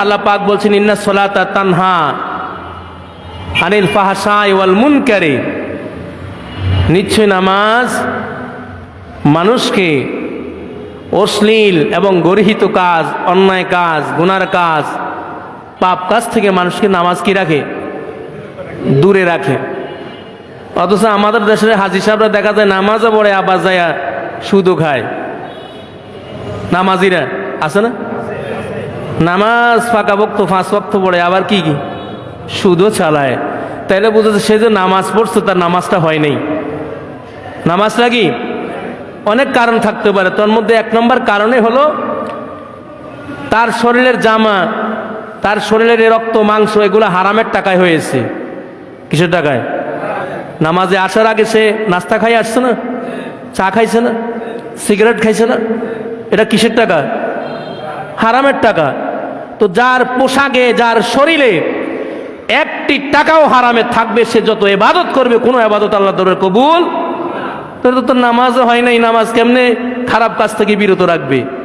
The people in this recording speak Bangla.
আল্লাহ পাক বলছেন, ইন্না সলাতা তানহা আনিল ফাহাসা ওয়াল মুনকারে। নিশ্চয় নামাজ মানুষকে অশ্লীল এবং গর্হিত কাজ, অন্যায় কাজ, গুনার কাজ, পাপ কাজ থেকে মানুষকে নামাজ কি রাখে? দূরে রাখে। অথচ আমাদের দেশের হাজি সাহেবরা দেখা যায় নামাজও পড়ে, আবার যায় সুদও খায়। নামাজিরা আছে না? নামাজ ফাঁকা বক্ত, ফাঁস বক্ত পড়ে, আবার কি কি? সুদও চালায়। তাইলে বুঝেছে সে যে নামাজ পড়ছে, তার নামাজটা হয় নাই। নামাজটা কি? অনেক কারণ থাকতে পারে। তার মধ্যে এক নম্বর কারণে হলো, তার শরীরের জামা, তার শরীরের রক্ত, মাংস, এগুলো হারামের টাকায় হয়েছে। কিসের টাকায়? নামাজে আসার আগে সে নাস্তা খাই আসছে না? চা খাইছে না? সিগারেট খাইছে না? এটা কিসের টাকা? হারামের টাকা। তো যার পোশাকে, যার শরীরে একটি টাকাও হারামে থাকবে, সে যত এবাদত করবে, কোনো এবাদত আল্লাহ দরের কবুল? তোর তো তোর নামাজও হয় নাই, নামাজ কেমনে? খারাপ কাজ থেকে বিরত রাখবে।